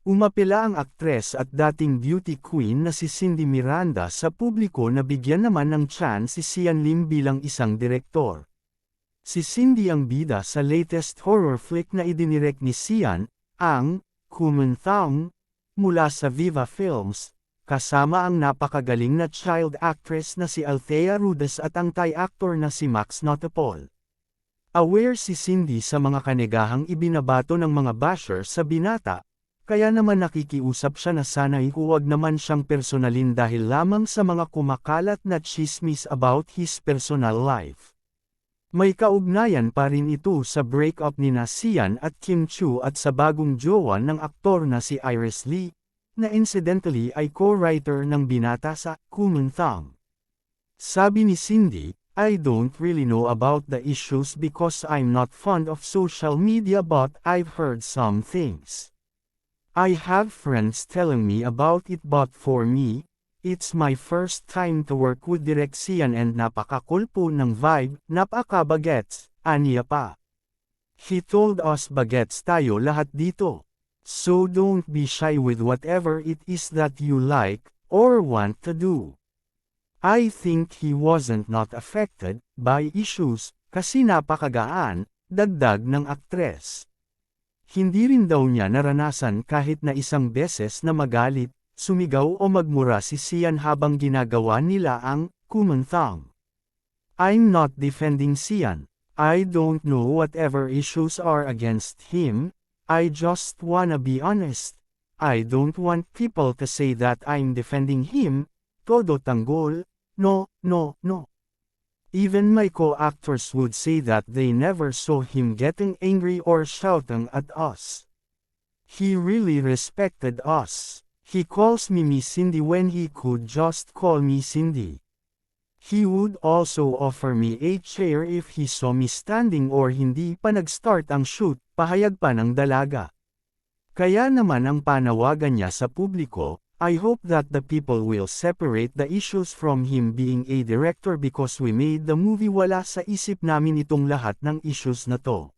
Umapela ang aktres at dating beauty queen na si Cindy Miranda sa publiko na bigyan naman ng chance si Sian Lim bilang isang direktor. Si Cindy ang bida sa latest horror flick na idinirect ni Sian, ang Kumanthang, mula sa Viva Films, kasama ang napakagaling na child actress na si Althea Rudes at ang Thai actor na si Max Notapol. Aware si Cindy sa mga kanegahang ibinabato ng mga basher sa binata, kaya naman nakikiusap siya na sana'y huwag naman siyang personalin dahil lamang sa mga kumakalat na chismis about his personal life. May kaugnayan pa rin ito sa breakup ni Sian at Kim Chu at sa bagong jowa ng aktor na si Iris Lee, na incidentally ay co-writer ng binata sa Kumunthang. Sabi ni Cindy, I don't really know about the issues because I'm not fond of social media but I've heard some things. I have friends telling me about it but for me, it's my first time to work with Direxian and napaka-cool po ng vibe, napaka-bagets, aniya pa. He told us bagets tayo lahat dito. So don't be shy with whatever it is that you like, or want to do. I think he wasn't not affected by issues, kasi napakagaan, dagdag ng aktres. Hindi rin daw niya naranasan kahit na isang beses na magalit, sumigaw o magmura si Sian habang ginagawa nila ang kumanthang. I'm not defending Sian. I don't know whatever issues are against him, I just wanna be honest. I don't want people to say that I'm defending him, todo tanggol, no, no, no. Even my co-actors would say that they never saw him getting angry or shouting at us. He really respected us. He calls me Miss Cindy when he could just call me Cindy. He would also offer me a chair if he saw me standing or hindi pa nag-start ang shoot, pahayag pa ng dalaga. Kaya naman ang panawagan niya sa publiko, I hope that the people will separate the issues from him being a director because we made the movie wala sa isip namin itong lahat ng issues na to.